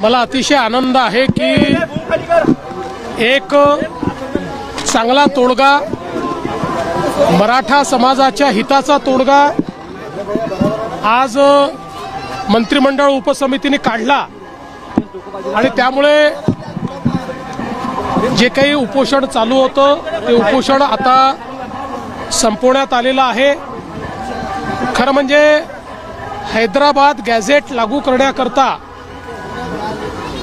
मला अतिशय आनंद आहे की एक चांगला तोडगा मराठा समाजाच्या हिताचा तोडगा आज मंत्रिमंडळ उपसमितीने काढला. आणि त्यामुळे जे काही उपोषण चालू होतं ते उपोषण आता संपवण्यात आलेलं आहे. खरं म्हणजे हैदराबाद गॅझेट लागू करण्याकरता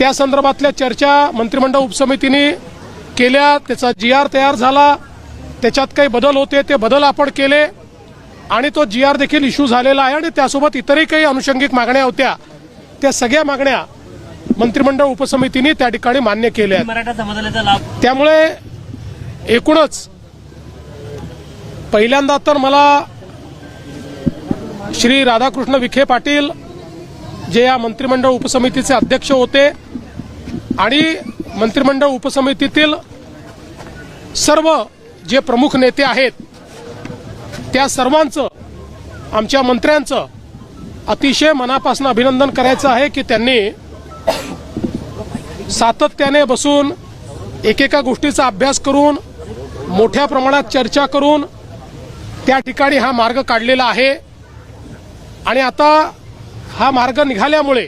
त्या संदर्भातल्या चर्चा मंत्रिमंडळ उपसमितीने केल्या. त्याचा जी आर तयार झाला. त्याच्यात काही बदल होते ते बदल आपण केले. आणि तो जी आर देखील इश्यू झालेला आहे. आणि त्यासोबत इतरही काही अनुषंगिक मागण्या होत्या. त्या सगळ्या मागण्या मंत्रिमंडळ उपसमितीने त्या ठिकाणी मान्य केल्या त्यामुळे एकूणच पहिल्यांदा तर मला श्री राधाकृष्ण विखे पाटील जे या मंत्रिमंडळ उपसमितीचे अध्यक्ष होते आणि मंत्रिमंडळ उपसमितीतील सर्व जे प्रमुख नेते आहेत त्या सर्वांचं आमच्या मंत्र्यांचं अतिशय मनापासून अभिनंदन करायचं आहे की त्यांनी सातत्याने बसून एकेका गोष्टीचा अभ्यास करून मोठ्या प्रमाणात चर्चा करून त्या ठिकाणी हा मार्ग काढलेला आहे. आणि आता हा मार्ग निघाल्यामुळे